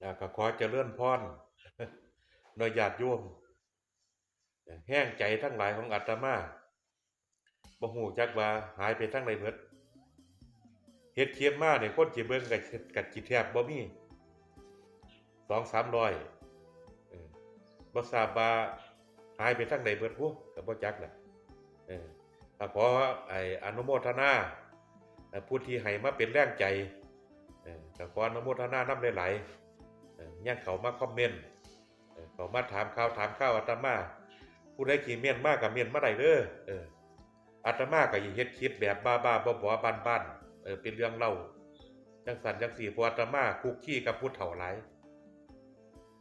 แล้วก็ขอเจริญพรโดยญาติโยมแห้งใจทั้งหลายของอาตมาบ่ฮู้จักว่าหายไปทั้งใดเบิดเฮ็ดเทียบมาเนี่ยคนสิเบิ่งก็ก็สิแทบบ่มี2-300เออบ่ทราบว่าหายไปทั้งใดเบิดฮู้ก็บ่จักล่ะเออขอไอ้อนุโมทนาผู้ที่ให้มาเป็นแรงใจเออขออนุโมทนานำหลายๆเอ่อ ยังเขามาคอมเมนต์เขามาถามข่าวถามข้าวอาตมาผู้ใดขี่เมียนมากกับเมียนมาได้เด้อเอออาตมาก็อย่าเฮ็ดคลิปแบบบ้าบ้าๆบอๆบ้านๆเออเป็นเรื่องเล่าจังสันจังสี่พราะอาตมาคุกขี้กับผู้เฒ่าหลา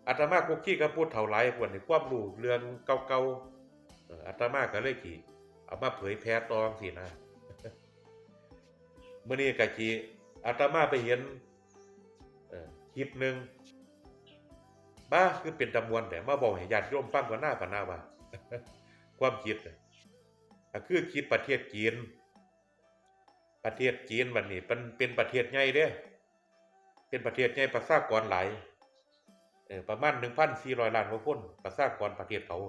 อาตมาคุกขี้กับผู้เฒ่าหลายพวกนี้ความรู้เรื่องเก่าๆอออาตมาก็เลยขี่เอามาเผยแพร่ตองสินะเมื่อนี้กะจีอาตมาไปเห็นคลิปหนึ่ง้าคือเป็นตำมวนแต่มาบอกให้ญาติโยมฟังก่อนหน้าก่อนหน้าว่าความคิดน่ะก็คือคิดประเทศจีน ประเทศจีนวันนี้เป็นเป็นประเทศใหญ่เด้เป็นประเทศใหญ่ประชากรหลายเออประมาณ1,400ล้านกว่าคนประชากรประเทศเขา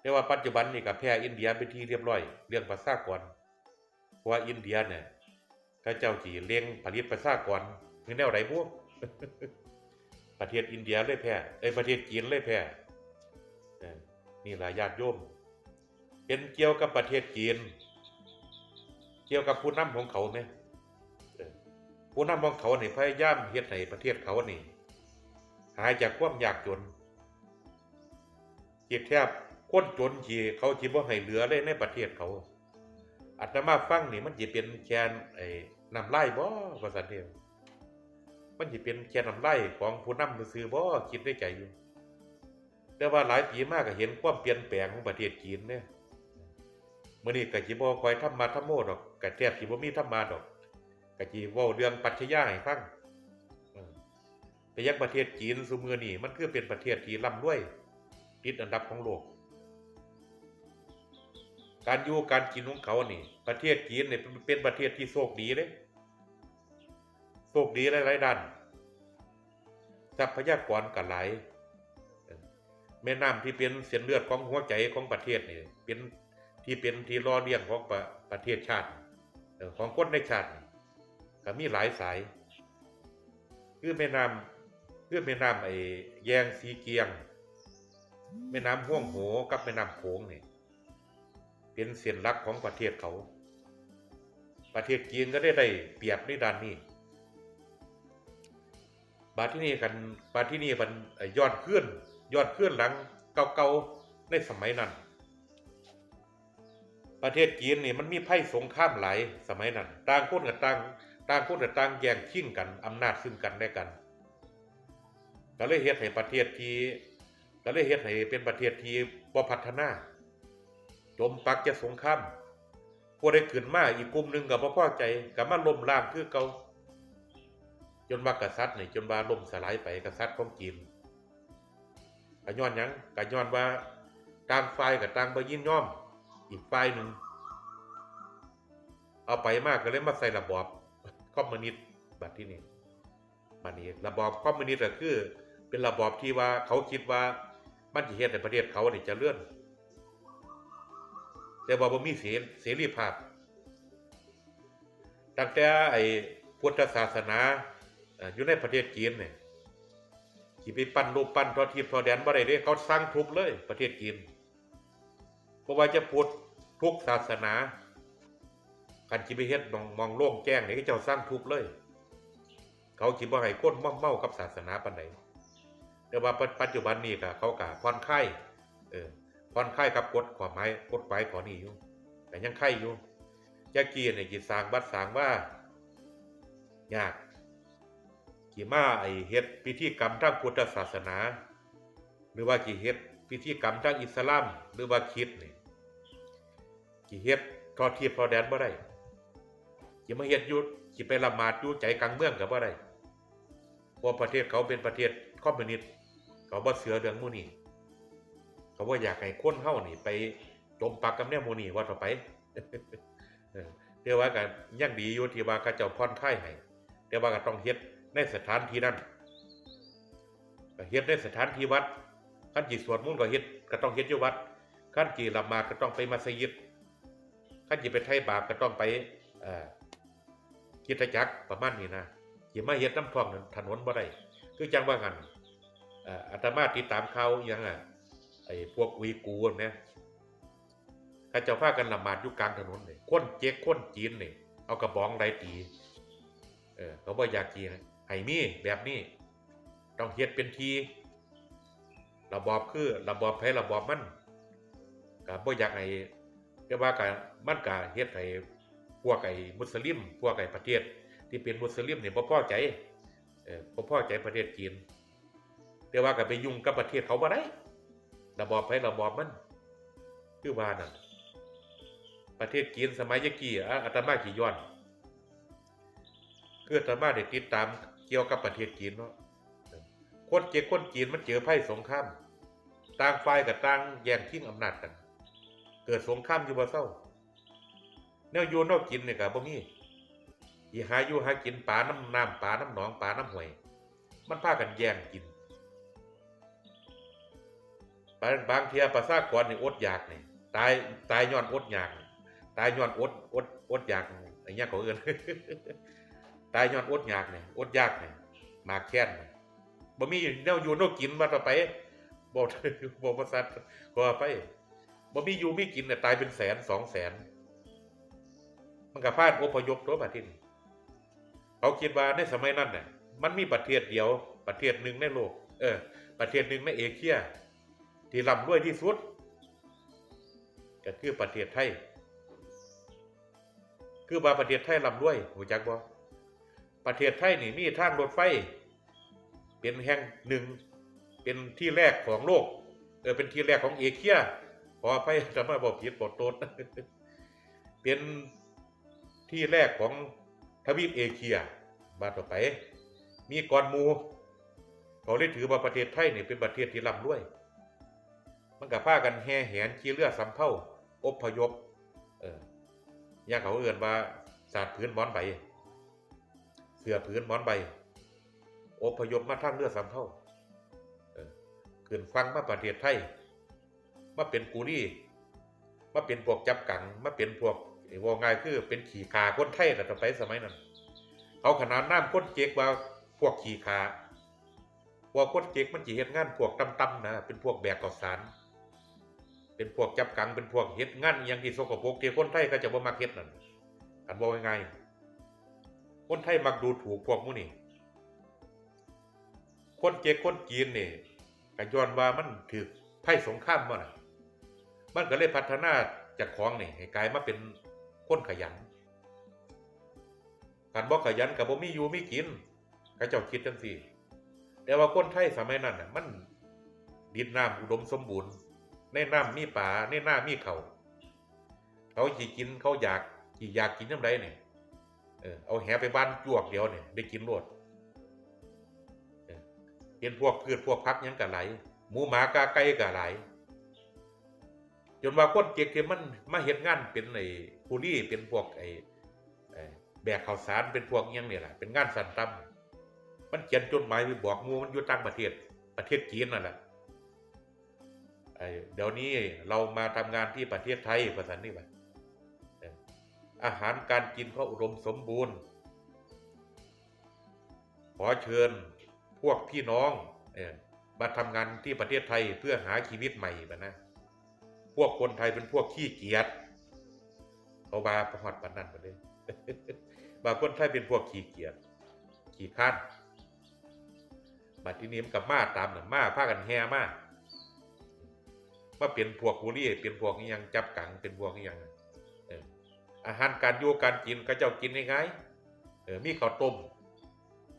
แต่ว่าปัจจุบันนี่ก็แพ้อินเดียเป็นที่เรียบร้อย เรื่องประชากรเพราะว่าอินเดียเนี่ยก็เจ้าจีเลี้ยงผลิตประชากรคือแนวไหนพวก ประเทศอินเดียเลยแพ้เอ้ยประเทศจีนเลยแพ้นี่หลายญาติโยมเป็นเกี่ยวกับประเทศจีน เกี่ยวกับผู้นำของเขาไหมผู้นำของเขานี่พยายามเฮ็ดให้ประเทศเขานี่หายจากความยากจนเกียแทบคนจนทีเขาคิดว่าให้เหลือเลยในประเทศเขาอาตมาฟังนี่มันจะเป็นแคนไอ้นำไล่บ่ภาษาเดียว มันสิเป็นแค่น้ำไล่ของผู้นำซื้อบ่คิดในใจอยู่ แต่ว่าหลายปีมากก็เห็นความเปลี่ยนแปลงของประเทศจีนเนี่ยมื้อนี้ก็สิบ่คอยทำมาทำโมดอกก็แทบสิบ่มีธรรมาดอกก็สิเว้าเรื่องปรัชญาให้ฟังเออแต่ยังประเทศจีนซุมือนี้มันคือเป็นประเทศที่ร่ำรวย ติดอันดับของโลก การอยู่การกินของเขานี่ ประเทศจีนเนี่ยเป็นประเทศที่โชคดีเด้โช คดีหลายๆด้านทรัพยากรก็หลายเออแม่น้ำที่เป็นเส้นเลือดของหัวใจของประเทศนี่เป็นที่เป็นที่รอเลี้ยงของประประเทศชาติของคนในชาติก็มีหลายสาย คือแม่น้ำคือแม่น้ำไอ้แยงสีเกียง แม่น้ำห้วงโหกับแม่น้ำโขงนี่เป็นเส้นหลักของประเทศเขา ประเทศจีนก็ได้ได้เปรียบในด้านนี้ บาดที่นี่กันบาดที่นี่มันยอดเคลื่อนยอดเคลื่อนหลังเก่าๆในสมัยนั้น ประเทศจีนนี่มันมีไพ่สงครามหลายสมัยนั้นต่างคนกับต่างต่างคนกับต่างแย่งชิงกันอำนาจซึ่งกันและกันก็เลยเฮ็ดให้ประเทศที่ก็เลยเฮ็ดให้เป็นประเทศที่บ่พัฒนาจมปักจะสงครามพวกได้ขึ้นมาอีกกลุ่มหนึ่งก็บ่พอใจก็มาล้มล้างคือเก่า จนว่ากษัตริย์นี่จนว่าล่มสลายไปกษัตริย์ของจีนก็ย้อนยังก็ย้อนว่าต่างฝ่ายกับต่างบ่ยินยอม อีกฝ่ายหนึ่งเอาไปมากก็เลยมาใส่ระบอบคอมมิวนิสต์แบบที่นี่บัดนี้ระบอบคอมมิวนิสต์ก็คือ เป็นระบอบที่ว่าเขาคิดว่ามันสิเฮ็ดให้ประเทศเขานี่เจะเลื่อนแต่ว่าบ่มีเสรีเสรีภาพตั้งแต่ไอ้พุทธศาสนา อยู่ในประเทศจีนเนี่ยที่ไปปั้นรูปปั้นทอทิพทอแดนบ่ได้เด้เขาสร้างทุบเลย ประเทศจีนเพราะว่าจะพูดทุกศาสนาคันสิไปเฮ็ดมองมองโล่งแจ้งเนี่เขาเจ้าสร้างทุบเลย เขาสิบ่ให้คนม่อมเมากับศาสนาปานใดแต่ว่าปัจจุบันนี้ก็เขาก็ผ่อนคลายเออผ่อนคลายกับกฎข้อหมายกฎหมายข้อนี้อยู่แต่ยังไข่อยู่ยากีเนี่ยจิสางบัดสางว่ายาก กี่มาไอเฮ็ดพิธีกรรมทางพุทธศาสนา หรือว่ากี่เฮ็ดพิธีกรรมทางอิสลามหรือว่าคิดนี่กี่เฮ็ดทอดเทียบทอแดนบ่ได้กี่มาเฮ็ดยุดกี่ไปละหมาดยู่ใจกลางเมืองกับบ่ได้เพราะประเทศเขาเป็นประเทศคอมมิวนิสต์เขาบ่เสือเรื่องมูนี้เขาบ่อยากให้คนเฮานี่ไปจมปักกับแนวมูนี้ว่าต่อไปเออแต่ว่าก็ยังดีอยู่ที่ว่าเขาเจ้าผ่อนคลายให้แต่ว่าก็ต้องเฮ็ด ในสถานที่นั้นก็เฮ็ดในสถานที่วัดขั้นจีสวดมนต์ก็เฮ็ดก็ต้องเฮ็ดอยู่วัดขั้นจีละหมาดก็ต้องไปมัสยิดขั้นจีไปไถ่บาปก็ต้องไปเอ่อคริดจักรประมาณนี้นะสิมาเฮ็ดน้ำท่วมถนนบ่ได้คือจังว่างั้นเอ่ออาตมาติดตามเขาอหยังอะไอ้พวกอุยกูร์เนี่ยเขาเจ้าพากันละหมาดอยู่กลางถนนนี่คนเจ๊กคนจีนนี่เอากระบองไดตี เออเขาบ่อยากกี ให้มีแบบนี้ ต้องเฮ็ดเป็นที ระบอบคือระบอบไผระบอบมันก็บ่อยากให้แต่ว่าก็มันก็เฮ็ดให้พวกไอ้มุสลิม พวกไอ้ประเทศ ที่เป็นมุสลิมนี่บ่พอใจเออบ่พอใจประเทศจีนแต่ว่าก็ไปยุ่งกับประเทศเขาบ่ได้ระบอบไประบอบมัน คือว่านั่นประเทศจีนสมัยยะกี้อาตมากี่ย้อนคืออาตมาได้ติดตาม เกี่ยวกับประเทศจีนเนาะคนเจ็กคนจีนมันเจอไพ่สงครามต่างฝ่ายกับต่างแย่งชิงอำนาจกัน เกิดสงครามอยู่บ่เศร้าแนวอยู่นอกกินเนี่ยก็บ่มีอีหาอยู่หากินปลาน้ำน้ำปลาน้ำหนองปลาน้ำห้วย มันพากันแย่งกินบางบางเทียประชากรนี่อดอยากนี่ตายตายย้อนอดอยาก ตายย้อนอดอดอดอยากไอ้เงี้ยเขาเอิ้น ตายย้อนอดยากเนี่ยอดยากเนี่ยมากแค้นเนี่ยบ่มีแนวอยู่นวกินว่าต่อไปบ่บ่ประสัตก็ไปบ่มีอยู่มีกินเนี่ยตายเป็นแสนสองแสน มันก็พาดอพยพตัวประเทศนี้เขาคิดว่าในสมัยนั้นน่ะมันมีประเทศเดียว ประเทศหนึ่งในโลก เออ ประเทศหนึ่งในเอเชีย ที่ร่ำรวยที่สุด ก็คือประเทศไทย คือว่าประเทศไทยร่ำรวยหูจักบ่ ประเทศไทยนี่มีทางรถไฟ เป็นแห่งหนึ่ง เป็นที่แรกของโลก เออเป็นที่แรกของเอเชียขอไปจะมาบอกผิดบอกโตดเป็นที่แรกของทวีปเอเชีย บาต่อไป มีก่อนมูเขาได้ถือว่าประเทศไทยนี่เป็นประเทศที่ร่ำรวย มันกับพากันแห่แหนขี่เรือสำเภาอพยพ เออ ยาเขาเอื่นว่าศาสตร์พื้นหมอนใบเสือพื้นหมอนใบอพยพมาทางเรือสำเภาเออขึ้นฟังมาประเทศไทย มาเป็นกูรี่ มาเป็นพวกจับกัง มาเป็นพวกไอ้ว่าง่ายคือเป็นขี่ขาคนไทยแต่ต่อไปสมัยนั้น เขาขนานน้ำคนเจ๊กว่าพวกขี่ขาพวกคนเจ๊กมันจีเฮ็ดงานพวกต่ำนะ เป็นพวกแบกข้าวสาร เป็นพวกจับกัง เป็นพวกเฮ็ดงานอหยังที่สกปรกที่คนไทยก็จะบ่มักเฮ็ดนั่นอันบอกง่ายๆ คนไทยมักดูถูกพวกมู่นี่ คนเจ๊กคนจีนนี่ก็ย้อนว่ามันถือไพ่สงครามมาน่ะมันก็เลยพัฒนาจากของนี่ให้กลายมาเป็นคนขยันการบอกขยันกับบ่มีอยู่มีกินก็เจ้าคิดจังซี่ แต่ว่าคนไทยสมัยนั้นน่ะ มันดินน้ำอุดมสมบูรณ์ ในน้ำมีป่าในน้ำมีเขา เขาจีกินเขาอยากจีอยากกินน้ำใดเนี่ย เออเอาแหไปบ้านจวกเดียวเนี่ยได้กินรวดเออเป็นพวกพืชพวกพักยังกะไหลหมูหมากาไก่กะไหลจนว่าคนเก็กที่มันมาเฮ็ดงานเป็นไอ้คูลี่เป็นพวกไอ้แบกข้าวสารเป็นพวกยังเนี่ยแหละเป็นงานสันต่ำมันเขียนจดหมายไปบอกมูมันอยู่ต่างประเทศประเทศจีนนั่นแหละไอ้เดี๋ยวนี้เรามาทำงานที่ประเทศไทยภาษานี่ไป อาหารการกินก็อุดมสมบูรณ์ ขอเชิญพวกพี่น้องเออมาทำงานที่ประเทศไทยเพื่อหาชีวิตใหม่บนะ พวกคนไทยเป็นพวกขี้เกียจเขาบาประหอดปันนั่นไปเลยบางคนไทยเป็นพวกขี้เกียจขี้ข้านบัดที่นี้มันกับมาตามน่ะมาพากันแห่มามาเป็นพวกกุรี่เป็นพวกนี้ยังจับกังเป็นพวกนี้ยัง อาหารการอยู่การกินก็เจ้ากินง่ายๆเออมีข้าวต้ม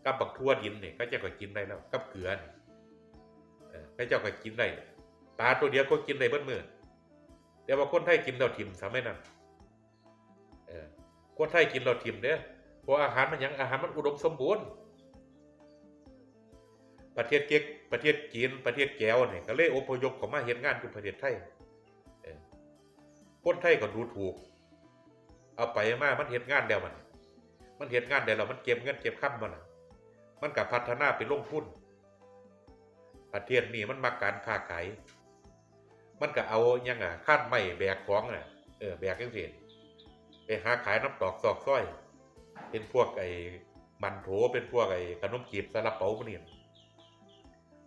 กับบักทั่วดินเนี่ยก็เจ้าก็กินได้แล้วกับเกลือนี่เออก็เจ้าก็กินได้ปลาตัวเดียวก็กินได้เบิ้มือแต่ว่าคนไทยกินเราทิมสามัยนั้นเออคนไทยกินเราทิมเด้อเพราะอาหารมันยังอาหารมันอุดมสมบูรณ์ประเทศเก๊กประเทศจีนประเทศแก้วเนี่ยก็เลยอพยพเข้ามาเฮ็ดงานอยู่ประเทศไทยคนไทยก็ดูถูก เอาไปมามันเฮ็ดงานแล้วมัน มันเฮ็ดงานได้แล้วมันเก็บเงินเก็บค่ำมันนะมันก็พัฒนาไปลงทุนประเทศนี้มันมาการค้าขาย มันก็เอายังอะคาดไม่แบกของน่ะ เออแบกจังซี่ไปหาขายน้ำตอกซอกซ้อย เป็นพวกไอ้มันโถเป็นพวกไอ้ขนมจีบซาลาเปาพวกนี้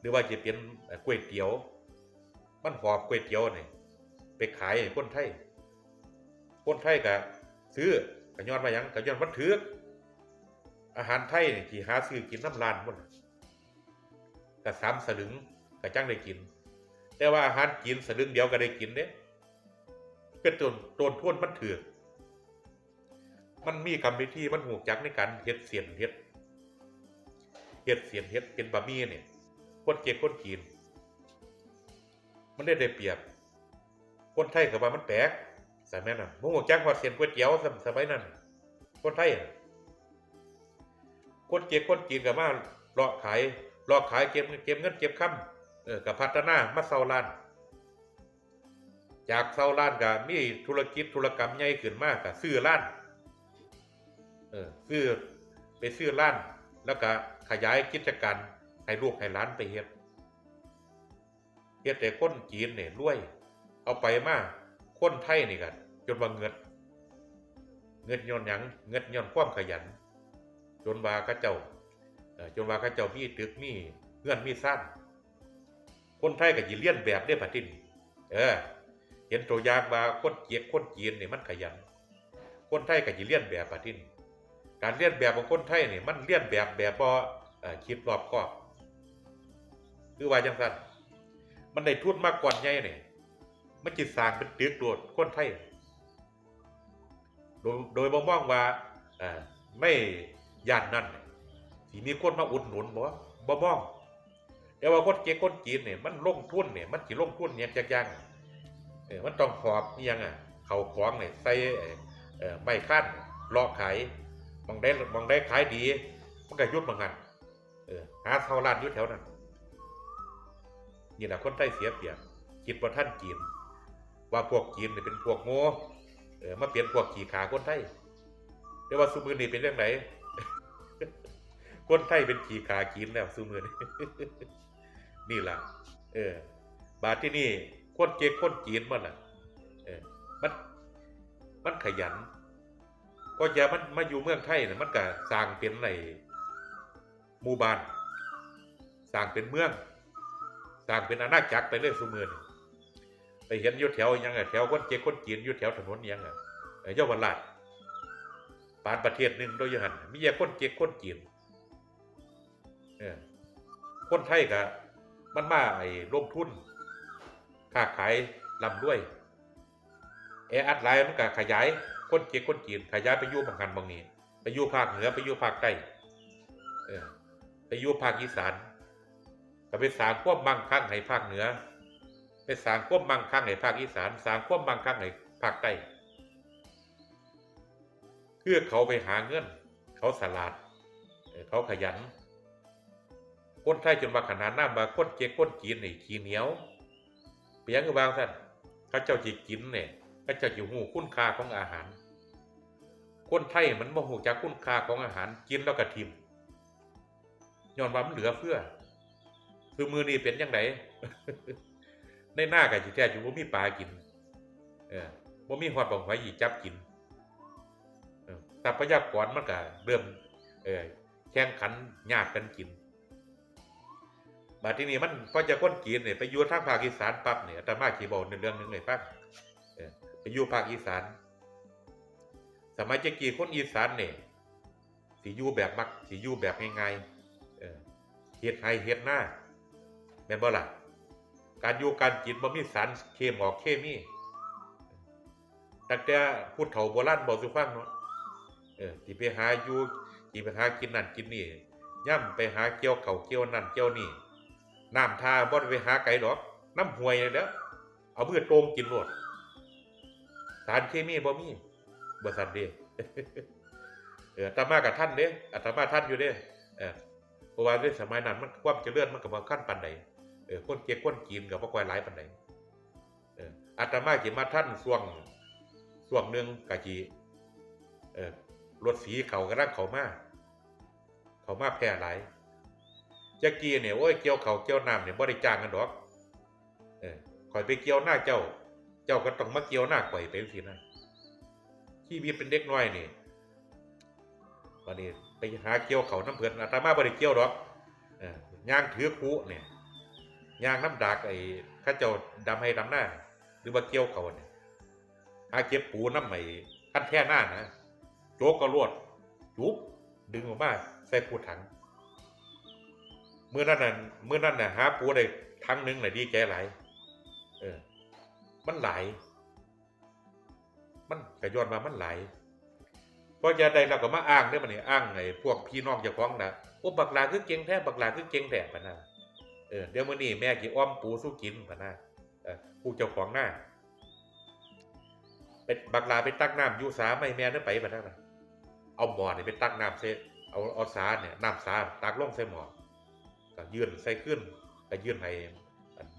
หรือว่าจะเป็นก๋วยเตี๋ยว มันหอบก๋วยเตี๋ยวนี่ไปขายให้คนไทยคนไทยก็ ซื้อก็ย้อนมายังก็ย้อนมันถือกอาหารไทยนี่ที่หาซื้อกินน้ำลานหมดก็สามสลึงก็จังได้กิน แต่ว่าอาหารกินสลึงเดียวก็ได้กินเด้เป็นต้นต้นทุนมันถือมันมีกรรมวิธีมันหูจักในการเฮ็ดเสียนเฮ็ดเฮ็ดเสียนเฮ็ดเป็นบะหมี่เนี่ยคนเก็บคนจีนมันได้ได้เปรียบ คนไทยก็ว่ามันแปลก สมัยนั้นบ่ฮู้จักว่าเสียนก๋วยเตี๋ยวสมสมัยนั้นคนไทยน่ะคนเก็บคนจีนก็มาเลาะขายเลาะขายเก็บเงินเก็บเงินเก็บคำเออก็พัฒนามาเซาร้าน จากเซาร้านก็มีธุรกิจธุรกรรมใหญ่ขึ้นมากก็ซื้อร้านเออซื้อไปซื้อร้าน แล้วก็ขยายกิจการให้ลูกให้หลานไปเฮ็ดเฮ็ดแต่คนจีนเนี่ยรวย เอาไปมา คนไทยนี่กันจนว่าเงิด เงินย้อนหยังเงินย้อนความขยัน จนว่าเขาเจ้าจนว่าเขาเจ้ามีตึกมีเงื่อนมีสั้นคนไทยก็สิเลียนแบบได้อบัดนี้เออ เห็นตัวอย่างว่าคนเกียกคนจีนนี่มันขยัน คนไทยก็สิเลียนแบบบัดนี้การเลียนแบบของคนไทยนี่มันเลียนแบบแบบบ่เอ่อคิดรอบคอบคือว่าจังซั่นมันได้ทุนมาก่อนใหญ่นี่ย มันจิตสร้างเป็นตึกโดดคนไทยโดยโดยบ่มองว่าอไม่ย่านนั้นนี่สิมีคนมาอุดหนุนบ่บ่มองแต่ว่าคนเก๊กคนจีนเนี่ยมันลงทุนเนี่ยมันสิลงทุนเนี่ยจักย่างเออมันต้องหอบอิหยังอะเข้าของเนี่ยใส่เออเอ่อไม้คั้นลาะขายมองได้มองได้ขายดีมันก็ยุบเหมือนกันเออหาเท่าร้านยู่แถวนั้นนี่แหละคนไทยเสียเปรียบคิดว่าท่านจีน ว่าพวกจีนเนี่ยเป็นพวกโง่เออมาเปลี่ยนพวกขี่ขาคนไทยแต่ว่าซุมือนี่เป็นเรื่องไหนคนไทยเป็นขี่ขาจีนแล้วซุมือนี่นี่ล่ะ เออ บาทที่นี่คนเจ๊กคนจีนมันล่ะ เออ มันมันขยันก็จะมันมาอยู่เมืองไทยนะมันก็สร้างเป็นในหมู่บ้านสร้างเป็นเมืองสร้างเป็นอาณาจักรไปเรื่อยสุมือนี่ ไปเห็นอยู่แถวยังไงแถวคนเจ๊กคนจีนอยู่แถวถนนยังไงเยาวราชปานประเทศหนึ่งโดยยันมีแต่คนเจ๊กคนจีนเออคนไทยก็มันมาไอ้ลงทุนค้าขายลำด้วยแออัดไลน์มันก็ขยายคนเจ๊กคนจีนขยายไปยู่บางกันบางนี้ไปยู่ภาคเหนือไปยู่ภาคใต้เออไปยู่ภาคอีสานก็ไปสร้างควบมั่งคั่งให้ภาคเหนือ สร้างควบมั่งคั่งให้ภาคอีสานสร้างควบมั่งคั่งให้ภาคใต้เพื่อเขาไปหาเงิน เขาสลาด เขาขยันคนไทยจนว่าขนาดหน้ามาคนเจ๊กคนจีนนี่ขี้เหนียวเปียงคือบางท่านเขาเจ้าจีกินเนี่ยก็จะอยู่หูคุณค่าของอาหาร คนไทยมันบ่หูจักคุณค่าของอาหารกินแล้วก็ทิมย้อนว่ามันเหลือเพื่อ คือมือนี้เป็นยังไง ในหน้าก็สิแท้อยู่บ่มีปลากิน เออบ่มีฮอดบ่หอยหยีจับกินทรัพยากรมันก็เริ่ม เออแข่งขันยากกันกินบัดทีนี้มันพอจะคนจีนเนี่ยไปอยู่ทางภาคอีสานปั๊บเนี่ยอาตมาสิบอกในเรื่องหนึ่งเลยปั๊บไปอยู่ภาคอีสาน สมัยจ๊กี้คนอีสานเนี่ยสิอยู่แบบมักสิอยู่แบบง่ายๆเฮ็ดไห้เฮ็ดหน้าแม่นบ่ล่ะ การอยู่การกินบ่มีสารเคมออกเคมีตั้งแต่ผู้เฒ่าโบราณบอกสู่ฟังเนาะเออสิไปหาอยู่สิไปหากินนั่นกินนี่ย่ำไปหาเกี่ยวเข่าเกี่ยวนั่นเกี่ยวนี่น้ำท่าบ่ได้ไปหาไกลดอกน้ำห้วยนี่แหล้วเอามือโตรงกินโลดสารเคมีบ่มีบ่สันเด้เอออาตมากับท่านเด้อาตมาท่านอยู่เด้เออเพราะว่าในสมัยนั้นมันความเจริญมันก็บ่ขั้นปานใด ออคนเก็กคนจีนก็บ่ค่อยหลายปานใดเอออาตมาสิมาท่านช่วงช่วงหนึงก็สิเออรถสีเขากำลังเขามาเขามาแพร่หลายจักกี้เนี่ยโอ้ยเกี่ยวเขาเกี่ยวน้ำเนี่ยบ่ได้จ้างกันดอก เออข่อยไปเกี่ยวหน้าเจ้า เจ้าก็ต้องมาเกี่ยวหน้าข่อยเป็นสินะชีวิตเป็นเด็กน้อยนี่วันนี้ไปหาเกี่ยวเขาน้ำเพื่อนอาตมาบ่ได้เกี่ยวดอกเออย่างถือคุเนี่ย ยางน้ำดากไอ้ข้าเจ้าดำให้ดำหน้า หรือว่าเกี่ยวเขาเนี่ยหาเก็บปูน้ำใหม่ขั้นแท่หน้านะโจกก็รวดจุบดึงออกมาใส่ปูถังเมื่อนั้นน่ะเมื่อนั้นน่ะหาปูได้ทั้งหนึงน่ะดีใจหลายเออ มันหลายมันกระย้อนมามันหลายพอจะได้เราก็มาอ้างได้อมันนี่อ้างไอ้พวกพี่น้องเจ้าของนะโอ้บักลาคือเก่งแท้บักลาคือเก่งแท้ปะนะ เออเดี๋ยวมื้อนี้แม่กี่อ้อมปูสู้กินปะนะเออผู้เจ้าของหน้าเป็นบักลาไปตักน้ำยู่สาไม่แม่ได้ไปปะนะเอาหมอนี่ไปตักน้ำเสเอาเอาสาเนี่ยน้ำสาตักลงใส่หม้อก็ยื่นใส่ขึ้นก็ยื่นให้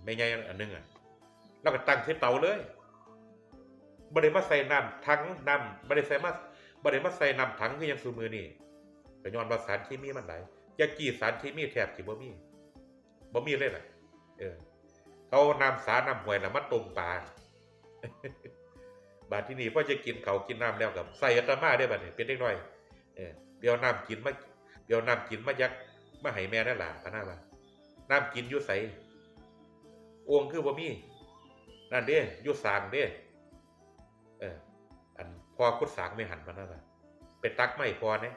ไม่ใหญ่อันหนึงอะแล้วก็ตั้งที่เตาเลยบ่ได้มาใส่น้ำทั้งน้ำบ่ได้ใส่มาบ่ได้มาใส่น้ำถังคือยังสูมือนี่ก็ย้อนว่าสารเคมีมันไหลยากีสารเคมีแทบสิบ่มี บ่มีเลยล่ะ เออ เขานำสานำหวยนะมาต้มปลาบาดที่นี่พอจะกินเขากินน้ำแล้วกับใส่อัตมาได้บัดนี้เป็นเด็กน้อย เออเดี๋ยวน้ำกินมาเดี๋ยวน้ำกินมายักมาให้แม่นั่นล่ะพะนาว่าน้ำกินยู่ใสโอ่งคือบ่มีนั่นเด้ยุสางเด้เอออันพอคุดสางไม่หันมานั่นน่ะไปตักไม่พอเนี่ย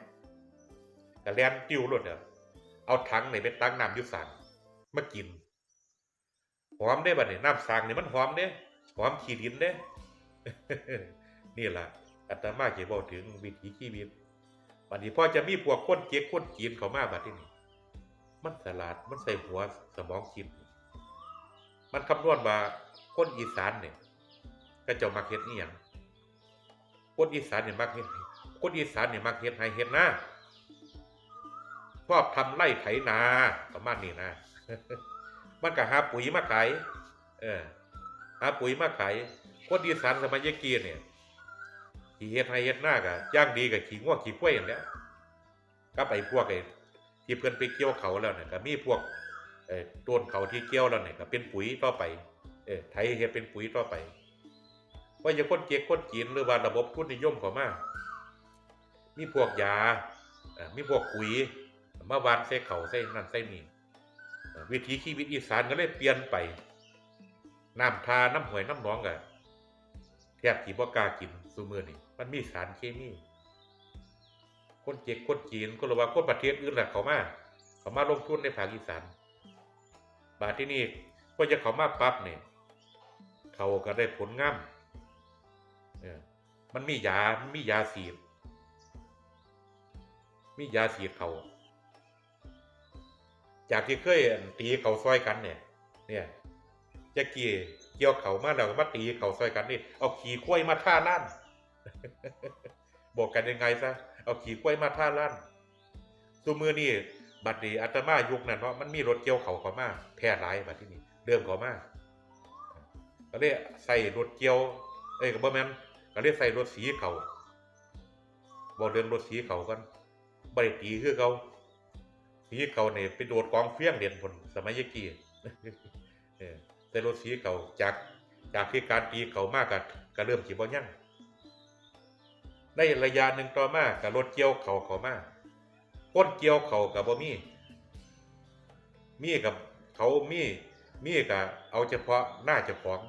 แต่แลนติ้วรถเด้อเอาถังไหนไปตักน้ำยุสาง มากิน หอมได้บัดนี้น้ำสางนี่มันหอมเด้หอมขี้ดินเด้ นี่ล่ะอาตมาเกี่ยวถึงวิถีชีวิตบัดนี้พอจะมีพวกคนเจ๊กคนจีนเขามาบัดนี้มันฉลาดมันใส่หัวสมองคิดมันคำนวณว่าคนอีสานเนี่ยก็จ้ามักเฮ็ดนี่อยังคนอีสานเนี่ยมักเฮ็ดให้คนอีสานเนี่ยมักเฮ็ดให้เฮ็ดนาชอบทำไร่ไถนาประมาณนี้นะ มันก็หาปุ๋ยมาขายเออหาปุ๋ยมาขายคนอีสานสมัยยกีเนี่ยขี่เฮ็ดให้เฮ็ดหน้ากะย่างดีกับขี่ง่วงขี่กล้วยอย่างเนี้ยก็ไปพวกไอ้ที่เพื่อนไปเกี่ยวเขาแล้วเนี่ยก็มีพวกเอ่อต้นเขาที่เกี่ยวแล้วเนี่ยก็เป็นปุ๋ยต่อไปเออไทยเฮ็ดเป็นปุ๋ยต่อไปว่าอย่าคนเก๊กคนจีนหรือว่าระบบทุนนิยมเขามามีพวกยาอ่อมีพวกปุ๋ยมาวานใส่เขาใส่นั่นใส่นี่ วิถีชีวิตอีสานก็เลยเปลี่ยนไปน้ำทาน้ำหวยน้ำหนองก็แทบสิบ่กล้ากินซุมื้อนี่มันมีสารเคมีคนเจ๊กคนจีนก็รู้ว่าคนประเทศอื่นแหละเขามาเขามาลงทุนในภาคอีสานบาทที่นี่ก็จะเขามาปั๊บเนี่ยเขาก็ได้ผลงามเออมันมียามันมียาสีดมียาสีดเขา จากที่เคยตีเขาซอยกันเนี่ย เนี่ยจะเกี่ยเกี่ยวเขามาแล้วก็มาตีเขาซอยกันนี่ เอาขี่กล้วยมาท่าล้านบอกกันยังไงซะ เอาขี่กล้วยมาท่าล้านตัวมือนี่บัดนี้อาตมายุคนั้นเนาะมันมีรถเกี่ยวเขาเขามาแพร่หลายบัดที่นี่เดิมเขามาก็เลยใส่รถเกี่ยว เอ้ยก็บ่แมนก็เลยใส่รถสีเขาบอกเรื่องรถสีเขากันบ่ได้ตีคือเขา สีเขาเนี่ยไปโดดกองเฟี้ยงเด่นผลสมัยยกี้เออแต่รถสีเขาจากจากที่การตีเขามากก็ก็เริ่มสิบ่ยั่งในระยะหนึ่งต่อมาก็รถเกี่ยวเข่าเขามาคนเกี่ยวเขากับบ่มีมีกับเขามีมีกับเอาเฉพาะหน้าเจ้าของ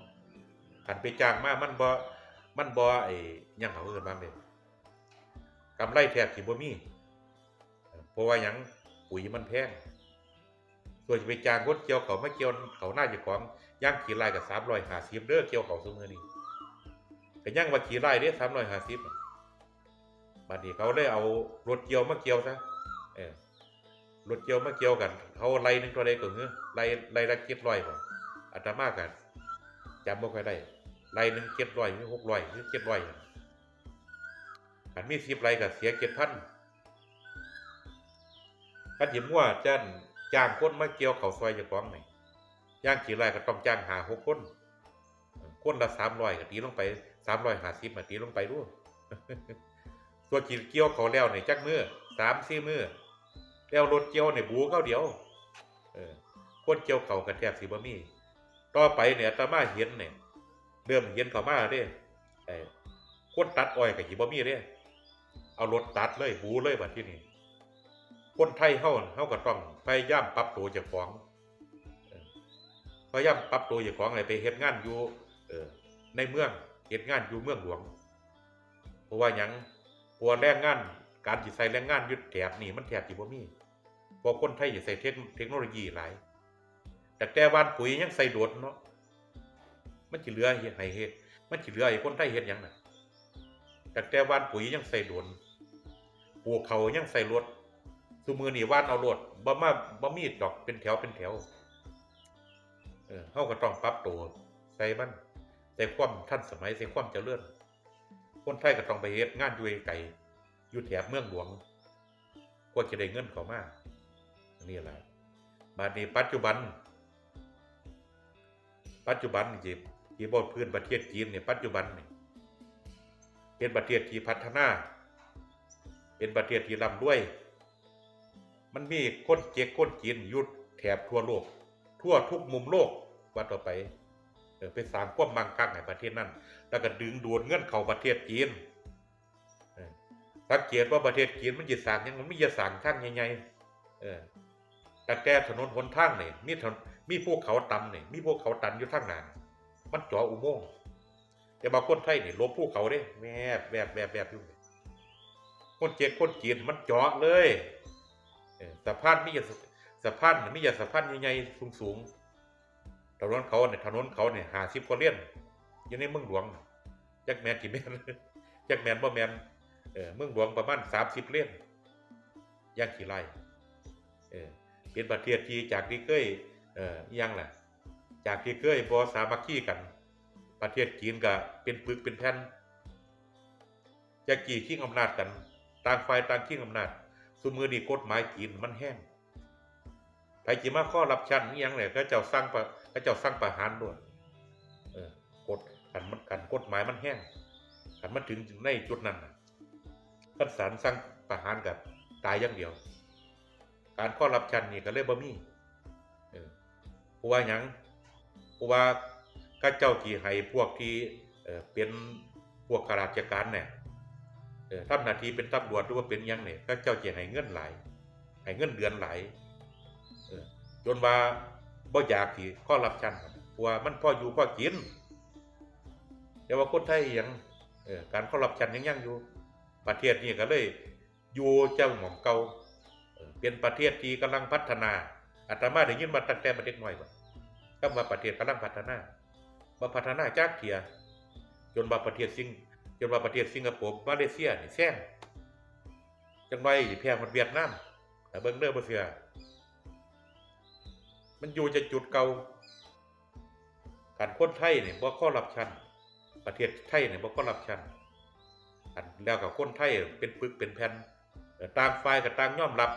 หันไปจ้างมามันบ่มันบ่ไอ้ยังเขาเอินว่างเลยกำไรแทบสิบ่มีเพราะว่ายัง ปุ๋ยมันแพงส่วนจะไปจางคนเกี่ยวเขามาเกี่ยวเขาหน้าจ้าของย่างขี่ไร่กับ350เด้อเกี่ยวเขาซุมื้อนี้ก็ยังว่าขี่ไร่เด้350บัดนี้เขาเลยเอารถเกี่ยวมาเกี่ยวซะเออรถเกี่ยวมาเกี่ยวกัน เขาไล่หนึ่งตัวใดก็เงื้อไล่ไล่ละเจ็ดร้อยบ่อาตมากันจำบ่ค่อยได้ไล่หนึ่งเจ็ดร้อยหรือหกร้อยหรือเจ็ดร้อยขันมีสิบไล่ก็เสียเจ็ดพัน ขันหิมว่าจ้างจ้างคนมาเกี่ยวเขาซอยจะฟ้องไหนย่างกี่ไรก็ต้องจ้างหาหกคนคนละสามร้อยก็ตีลงไปสามร้อยหาสิบมาตีลงไปด้วยตัวกี่เกี่ยวเขาแล้วเนี่ยจักมือสามสี่มือแล้วรถเกี่ยวเนี่ยบูเข้าเดียวเออคนเกี่ยวเขากับแทบสิบ่มีต่อไปเนี่ยอาตมาเห็นเนี่ยเริ่มเห็นเขามาเด้ไอ้คนตัดอ้อยกับสิบ่มีเด้เอารถตัดเลยบูเลยบัดที่นี่ คนไทยเฮาเฮาก็ต้องพยายามปรับตัวเจ้าของพยายามปรับตัวเจ้าของอะไรไปเฮ็ดงานอยู่เออในเมืองเฮ็ดงานอยู่เมืองหลวง เพราะว่าหยังเพวแรงงาน การสิใส่แรงงานยึดแถบนี่มันแถบสิบ่มีเพราะคนไทยสิใส่เทคเทคโนโลยีหลายแต่แต่วานปุ๋ยยังใส่โดดเนาะมันสิเหลือเฮ็ดให้เฮ็ดมันสิเหลือให้คนไทยเฮ็ดหยังน่ะแต่แต่วานปุ๋ยยังใส่โดนปลูกเขายังใส่รถ ซุมือนี่วานเอารถบ่มาบ่มีดดอกเป็นแถวเป็นแถว เออเฮาก็ต้องปรับตัวใส่มันใส่ความทันสมัยใส่ความเจริญคนไทยก็ต้องไปเฮ็ดงานอยู่ไกลอยู่แถบเมืองหลวงกว่าจะได้เงินเขามานี่แหละบัดนี้ปัจจุบัน ปัจจุบันนี่ที่ที่บนพื้นประเทศจีนเนี่ยปัจจุบันนี่เป็นประเทศที่พัฒนา เป็นประเทศที่ร่ำรวย มันมีคนเจ๊กคนจีนยุดแถบทั่วโลก ทั่วทุกมุมโลกว่าต่อไปเออไปสร้างความมั่งคั่งในประเทศนั้น แล้วก็ดึงดูดเงินเข้าประเทศจีนสังเกตว่าประเทศจีนมันจะสร้างยังมันไม่จะสร้างทางใหญ่ๆเออแต่แต่ถนนหนทางนี่มีถนนมีพวกเขาตันนี่มีพวกเขาตันอยู่ทางน้ามันจ่ออุโมงค์แต่บางคนไทยนี่ลบภูเขาเด้แวบแวบแวบแวบอยู่คนเจ็ดคนจีนมันจาะเลย สะพานมีแต่สะพานมีแต่สะพานใหญ่ๆสูงๆถนนเขาเนี่ยถนนเขาเนี่ยหาสิบกว่าเลี่ยนอยู่ในเมืองหลวงจักแมนกี่แมนจักแมนบ่แมนเออเมืองหลวงประมาณสามสิบเลี่ยนย่างกี่ไร่เออเป็นประเทศที่จากที่เคยเอ่ออิหยังล่ะจากที่เคยบอสามัคคีกัน ประเทศจีนก็เป็นปึกเป็นแผ่นจะกี่ขี้อำนาจกัน ต่างฝ่ายต่างขี้อำนาจ สมือดีกฎหมายจีนมันแห้งไผจีมาข้อรับชันยังเนี่ยก็เจ้าสร้างประก็เจ้าสร้างประหารด้วยเออกฎกันมันกันกฎหมายมันแห้งกันมันถึงในจุดนั้นท่านศาลสร้างประหารกับตายอย่างเดียว การข้อรับชันนี่ก็เลยบ่มีเออเพราว่าหยังเพราะว่าข้าเจ้าที่ให้พวกที่เออเป็นพวกข้าราชการเนี่ย ทำหน้าที่เป็นตำรวจหรือว่าเป็นยังเนี่ยข้าเจ้าเจะให้เงินหลายให้เงินเดือนหลายจนว่าบ่อยากที่ข้อรับชันเพราะว่ามันพ่ออยู่พ่อกินแต่ว่าคนไทยยังการข้อรับชันยังยังอยู่ ประเทศนี้ก็เลยอยู่เจ้าหม่อมเก่าเป็นประเทศที่กำลังพัฒนาอาตมาได้ยินมาตั้งแต่ประเด็กน้อยก่อนก็มาประเทศกำลังพัฒนามาพัฒนาจากเทียจนมาประเทศสิง จนมาประเทศสิงคโปร์มาเลเซียนี่แซงจังไว้แพ้มันเวียดนามแต่เบิ่งเด้อบ่เสือมันอยู่จะจุดเก่าการคนไทยเนี่ยบ่ข้อรับชันประเทศไทยเนี่ยบ่ข้อรับชันอันแล้วกับคนไทยเป็นปึกเป็นแผ่นต่างฝ่ายก็ต่างยอมรับ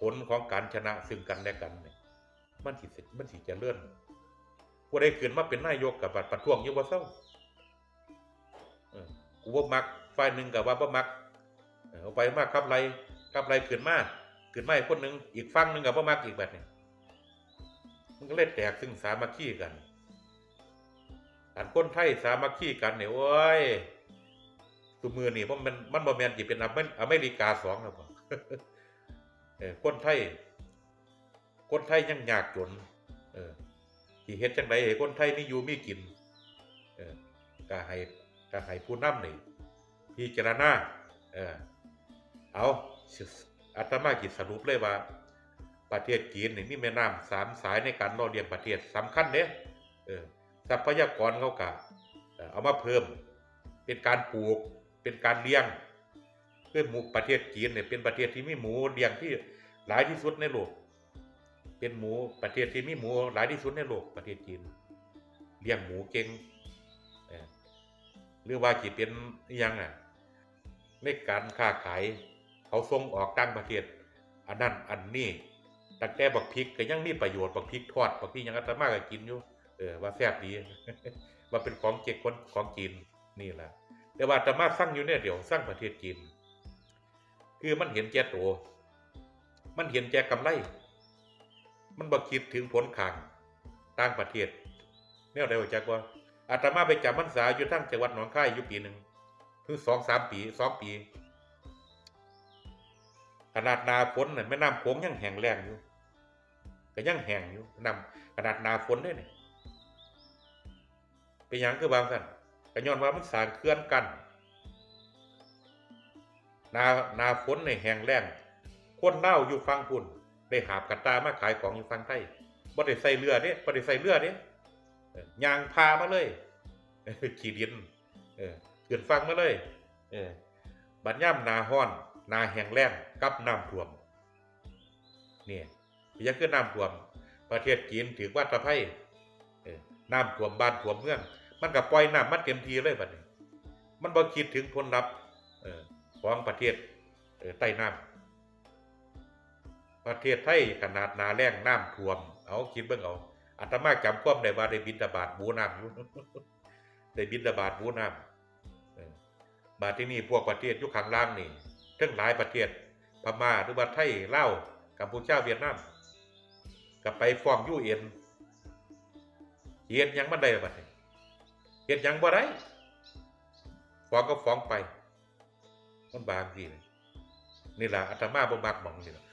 ผลของการชนะซึ่งกันและกันเนี่ยมันสิมันสิจะเลื่อนผู้ใดขึ้นมาเป็นนายกกับบัดประท้วงอยู่บ่เศร้า กูบ่มักฝ่ายหนึ่งกับว่าบ่มักเออเอาไปมากครับไรครับไรขึ้นมาขึ้นมาอีกคนหนึ่งอีกฝั่งหนึ่งกับบ่มักอีกแบบนี้มันก็เลยแตกซึ่งสามัคคีกันอันคนไทยสามัคคีกันเนี่ยโอ้ยตัวมือนี่เพราะมันมันบ่แมนสิเป็นอเมริกาสองแล้วบ่เออคนไทย คนไทยยังยากจน เออที่เฮ็ดจังไดให้คนไทยมีอยู่มีกิน เออก็ให้ ก็ให้ผู้นำนี่พิจารณาเออเอาอาตมาจิตสรุปเลยว่า ประเทศจีนนี่มีแม่น้ำสามสายในการรอเลี้ยงประเทศสำคัญเด้เออทรัพยากรเขากะเอามาเพิ่ม เป็นการปลูกเป็นการเลี้ยงคือหมูประเทศจีนเนี่ยเป็นประเทศที่มีหมูเลี้ยงที่หลายที่สุดในโลก เป็นหมูประเทศที่มีหมูหลายที่สุดในโลกประเทศจีนเลี้ยงหมูเก่ง หรือว่าจีเป็นยังอะในการค้าขายเขาส่งออกต่างประเทศ อันนั้นอันนี้ตั้งแต่บักพริกก็ยังมีประโยชน์บักพริกทอดบักพริกยังอาตมาก็กินอยู่เออว่าแซ่บดีว่าเป็นของเจ๊กคนของจีนนี่แหละแต่ว่าอาตมาสร้างอยู่เนี่ยเดี๋ยวสร้างประเทศจีนคือมันเห็นแก่ตัวมันเห็นแก่กำไร มันบ่คิดถึงผลข้างต่างประเทศแนวใดว่าจักว่า อาตมาไปจำพรรษาอยู่ทั้งจังหวัดหนองคายอยู่ปีหนึ่งคือ2 3ปีสองปี ขนาดนาฝนน่ะแม่น้ำโขงยังแห้งแล้งอยู่ก็ยังแห้งอยู่น้ำขนาดนาฝนด้เนี่ยเป็นหยังคือบางซั่นก็ย้อนว่ามันสางเขื่อนกันนานาฝนนี่แห้งแล้งคนเล่าอยู่ฟังพุ่นได้หาบกระตามาขายของอยู่ฟังไทยบ่ได้ใส่เรือเด้บ่ได้ใส่เรือเด้เออ ย่างพามาเลยขี่ดินเออขึ้นฟังมาเลยเออบัดย่ำนาห้อน นาแห้งแล้งกับน้ำท่วมเนี่ยยังคือน้ำท่วม ประเทศจีนถือว่าตะไคร่น้ำท่วมบ้านท่วมเมือง มันก็ปล่อยน้ำมันเต็มทีเลยบัดนี้ มันบ่คิดถึงผลลัพธ์ของประเทศเใต้น้ำประเทศไทยขนาดนาแล้งน้ำท่วม เอาคิดเบิ่งเอา อาตมาจำความได้ว่าได้บินตบาตบูน้ำอยู่ได้บินตบาตบูน้ำเออบาที่นี่พวกประเทศยู่ข้างล่างนี่ทั้งหลายประเทศพม่าหรือว่าไทยเลากัมพูชาเวียดนามก็ไปฟ้องยูเอ็นเฮ็ดยังมันได้บัดนี้เฮ็ดยังบ่ได้ฟ้องก็ฟ้องไปมันบางทีนี่ล่ะอาตมาบ่มักหมองนี่ล่ะ